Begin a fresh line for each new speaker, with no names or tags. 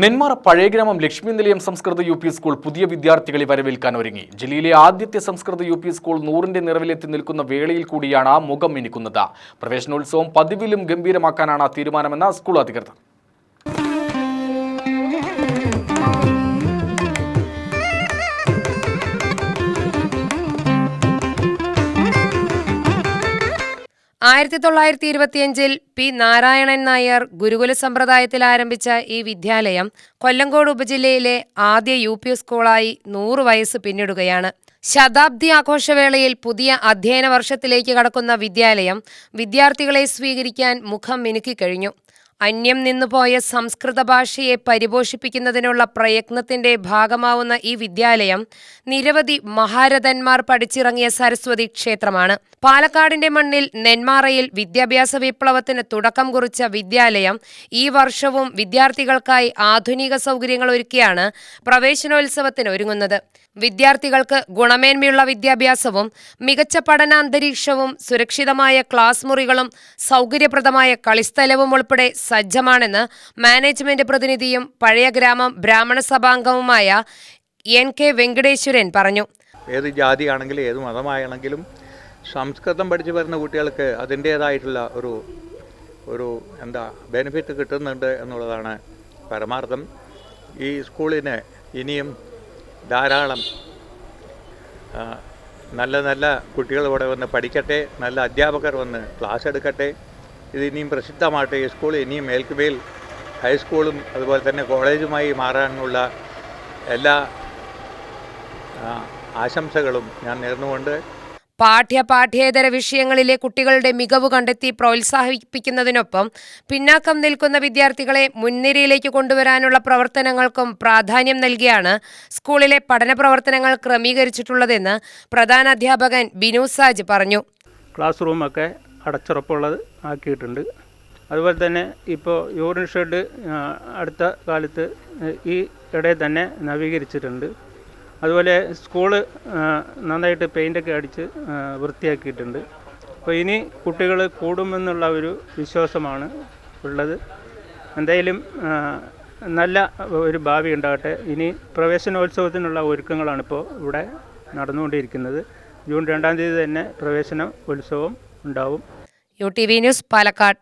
നെന്മാറ പഴയഗ്രാമം ലക്ഷ്മി നിലയം സംസ്കൃത U P school പുതിയ വിദ്യാർത്ഥികളെ വരവേൽക്കാൻ ഒരുങ്ങി. ജില്ലയിലെ ആദ്യത്തെ സംസ്കൃത യു പി സ്കൂൾ നൂറിന്റെ നിറവിലെത്തി നിൽക്കുന്ന വേളയിൽ കൂടിയാണ് മുഖം മിനുക്കുന്നത്. പ്രവേശനോത്സവം പതിവിലും ഗംഭീരമാക്കാനാണ് തീരുമാനമെന്ന് സ്കൂൾ അധികൃതർ
ആയിരത്തി തൊള്ളായിരത്തി ഇരുപത്തിയഞ്ചിൽ പി. നാരായണൻ നായർ ഗുരുകുല സമ്പ്രദായത്തിൽ ആരംഭിച്ച ഈ വിദ്യാലയം കൊല്ലങ്കോട് ഉപജില്ലയിലെ ആദ്യ യു പി സ്കൂളായി നൂറ് വയസ്സ് പിന്നിടുകയാണ്. ശതാബ്ദി ആഘോഷവേളയിൽ പുതിയ അധ്യയന വർഷത്തിലേക്ക് കടക്കുന്ന വിദ്യാലയം വിദ്യാർത്ഥികളെ സ്വീകരിക്കാൻ മുഖം മിനുക്കിക്കഴിഞ്ഞു അന്യം നിന്നുപോയ സംസ്കൃത ഭാഷയെ പരിപോഷിപ്പിക്കുന്നതിനുള്ള പ്രയത്നത്തിന്റെ ഭാഗമാവുന്ന ഈ വിദ്യാലയം നിരവധി മഹാരഥന്മാർ പഠിച്ചിറങ്ങിയ സരസ്വതി ക്ഷേത്രമാണ്. പാലക്കാടിന്റെ മണ്ണിൽ നെന്മാറയിൽ വിദ്യാഭ്യാസ വിപ്ലവത്തിന് തുടക്കം കുറിച്ച വിദ്യാലയം ഈ വർഷവും വിദ്യാർത്ഥികൾക്കായി ആധുനിക സൗകര്യങ്ങൾ ഒരുക്കിയാണ് പ്രവേശനോത്സവത്തിന് ഒരുങ്ങുന്നത്. വിദ്യാർത്ഥികൾക്ക് ഗുണമേന്മയുള്ള വിദ്യാഭ്യാസവും മികച്ച പഠനാന്തരീക്ഷവും സുരക്ഷിതമായ ക്ലാസ് മുറികളും സൗകര്യപ്രദമായ കളിസ്ഥലവും ഉൾപ്പെടെ സജ്ജമാണെന്ന് മാനേജ്മെന്റ് പ്രതിനിധിയും പഴയ ഗ്രാമം ബ്രാഹ്മണ സഭാംഗവുമായ എൻ കെ വെങ്കടേശ്വരൻ പറഞ്ഞു.
ഏത് ജാതിയാണെങ്കിലും ഏത് മതമായാണെങ്കിലും സംസ്കൃതം പഠിച്ചു വരുന്ന കുട്ടികൾക്ക് അതിന്റേതായിട്ടുള്ള ഒരു ഒരു എന്താ ബെനിഫിറ്റ് കിട്ടുന്നുണ്ട് എന്നുള്ളതാണ് പരമാർത്ഥം. ഈ സ്കൂളിന് ഇനിയും ധാരാളം നല്ല നല്ല കുട്ടികൾ ഇവിടെ വന്ന് പഠിക്കട്ടെ നല്ല അധ്യാപകർ വന്ന് ക്ലാസ് എടുക്കട്ടെ. ഇത് ഇനിയും പ്രസിദ്ധമാകട്ടെ. ഈ സ്കൂൾ ഇനിയും മേൽക്കുമേൽ ഹൈസ്കൂളും അതുപോലെ തന്നെ കോളേജുമായി മാറാനുള്ള എല്ലാ ആശംസകളും ഞാൻ നേർന്നുകൊണ്ട്
പാഠ്യ പാഠ്യേതര വിഷയങ്ങളിലെ കുട്ടികളുടെ മികവ് കണ്ടെത്തി പ്രോത്സാഹിപ്പിക്കുന്നതിനൊപ്പം പിന്നാക്കം നിൽക്കുന്ന വിദ്യാർത്ഥികളെ മുൻനിരയിലേക്ക് കൊണ്ടുവരാനുള്ള പ്രവർത്തനങ്ങൾക്കും പ്രാധാന്യം നൽകിയാണ് സ്കൂളിലെ പഠന പ്രവർത്തനങ്ങൾ ക്രമീകരിച്ചിട്ടുള്ളതെന്ന് പ്രധാന അധ്യാപകൻ ബിനു സാജ് പറഞ്ഞു.
ക്ലാസ് റൂമൊക്കെ അടച്ചുറപ്പുള്ളത് ആക്കിയിട്ടുണ്ട്. അതുപോലെ തന്നെ ഇപ്പോൾ യൂറിൻ ഷെഡ് അടുത്ത കാലത്ത് ഈ ഇടയിൽ തന്നെ നവീകരിച്ചിട്ടുണ്ട്. അതുപോലെ സ്കൂൾ നന്നായിട്ട് പെയിന്റൊക്കെ അടിച്ച് വൃത്തിയാക്കിയിട്ടുണ്ട്. അപ്പോൾ ഇനി കുട്ടികൾ കൂടുമെന്നുള്ള ഒരു വിശ്വാസമാണ് ഉള്ളത്. എന്തായാലും നല്ല ഒരു ഭാവി ഉണ്ടാകട്ടെ. ഇനി പ്രവേശനോത്സവത്തിനുള്ള ഒരുക്കങ്ങളാണ് ഇപ്പോൾ ഇവിടെ നടന്നുകൊണ്ടിരിക്കുന്നത്. ജൂൺ രണ്ടാം തീയതി തന്നെ പ്രവേശന ഉത്സവം ഉണ്ടാവും.
U T V news Palakkad.